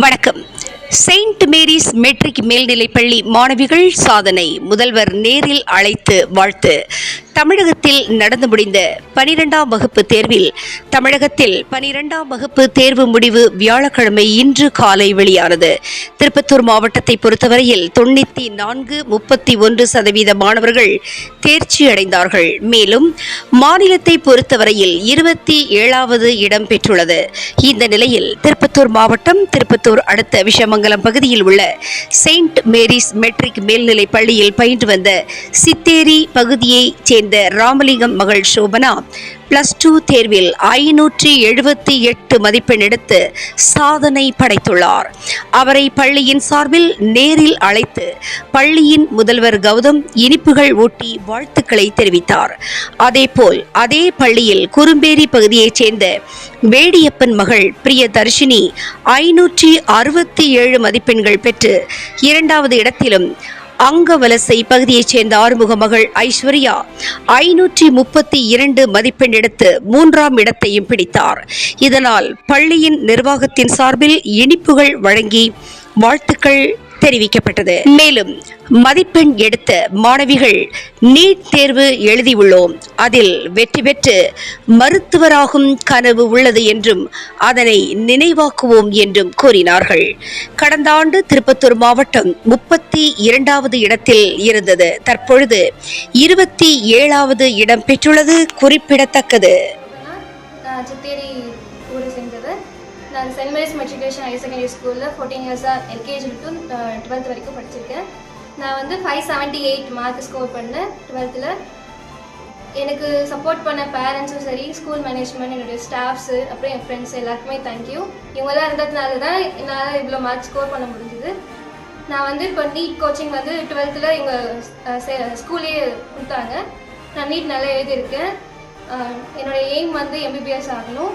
வணக்கம். Saint Mary's matric மேல்நிலைப்பள்ளி மாணவிகள் சாதனை. முதல்வர் நேரில் அழைத்து வாழ்த்து. தமிழகத்தில் நடந்து முடிந்த பனிரெண்டாம் வகுப்பு தேர்வில் தமிழகத்தில் பனிரெண்டாம் வகுப்பு தேர்வு முடிவு வியாழக்கிழமை இன்று காலை வெளியானது. திருப்பத்தூர் மாவட்டத்தை பொறுத்தவரையில் தொண்ணூத்தி நான்கு முப்பத்தி ஒன்று சதவீத மாணவர்கள் தேர்ச்சி அடைந்தார்கள். மேலும் மாநிலத்தை பொறுத்தவரையில் இருபத்தி ஏழாவது இடம் பெற்றுள்ளது. இந்த நிலையில் திருப்பத்தூர் மாவட்டம் திருப்பத்தூர் அடுத்த விஷமங்கலம் பகுதியில் உள்ள செயின்ட் மேரிஸ் மெட்ரிக் மேல்நிலைப் பள்ளியில் பயின்று வந்த சித்தேரி பகுதியைச் சேர்ந்த ராமலிங்கம் மகள் சோபனா பிளஸ் டூ தேர்வில் ஐநூற்றி எழுபத்தி எட்டு மதிப்பெண் எடுத்து சாதனை படைத்துள்ளார். அவரை பள்ளியின் சார்பில் நேரில் அழைத்து பள்ளியின் முதல்வர் கௌதம் இனிப்புகள் ஊட்டி வாழ்த்துக்களை தெரிவித்தார். அதேபோல் அதே பள்ளியில் குறும்பேரி பகுதியைச் சேர்ந்த வேடியப்பன் மகள் பிரியதர்ஷினி ஐநூற்றி அறுபத்தி ஏழு மதிப்பெண்கள் பெற்று இரண்டாவது இடத்திலும் அங்கவலசை பகுதியைச் சேர்ந்த ஆறுமுக மகள் ஐஸ்வர்யா ஐநூற்றி முப்பத்தி இரண்டு மதிப்பெண் எடுத்து மூன்றாம் இடத்தையும் பிடித்தார். இதனால் பள்ளியின் நிர்வாகத்தின் சார்பில் இனிப்புகள் வழங்கி வாழ்த்துக்கள் தெரிவிக்கப்பட்டது. மேலும் மதிப்பெண் எடுத்த மாணவிகள் நீட் தேர்வு எழுதியுள்ளோம். அதில் வெற்றி பெற்று மருத்துவராகும் கனவு உள்ளது என்றும் அதனை நினைவாக்குவோம் என்றும் கூறினார்கள். கடந்த ஆண்டு திருப்பத்தூர் மாவட்டம் முப்பத்தி இரண்டாவது இடத்தில் இருந்தது. தற்பொழுது இருபத்தி ஏழாவது இடம் பெற்றுள்ளது குறிப்பிடத்தக்கது. நான் Saint Mary's matriculation higher secondary ஸ்கூலில் ஃபோர்டீன் இயர்ஸாக எல்கேஜி டு டுவெல்த் வரைக்கும் படிச்சிருக்கேன். நான் வந்து five seventy eight mark score பண்ணேன் டுவெல்த்தில் எனக்கு சப்போர்ட் பண்ண பேரண்ட்ஸும் சரி ஸ்கூல் மேனேஜ்மெண்ட் என்னுடைய ஸ்டாஃப்ஸு அப்புறம் என் ஃப்ரெண்ட்ஸ் எல்லாருக்குமே தேங்க்யூ இவங்களாம் இருந்ததுனால தான் என்னால் இவ்வளோ மார்க் ஸ்கோர் பண்ண முடிஞ்சுது. நான் வந்து இப்போ நீட் கோச்சிங் வந்து டுவெல்த்தில் எங்கள் ஸ்கூல்லேயே கொடுத்தாங்க. நான் நீட் நல்லா எழுதியிருக்கேன். என்னோடய எய்ம் வந்து எம்பிபிஎஸ் ஆகணும்.